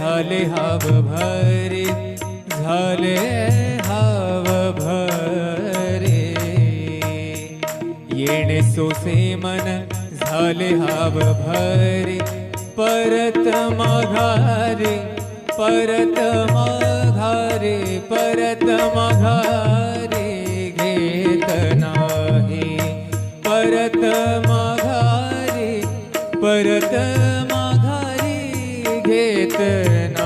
झाले हाव भरे, झाले हाव भरे। येणे सोसे मन झाले हाव भरे, परत माघारे परत माघारे परत माघारे घेत नाही। परत माघारी माघारी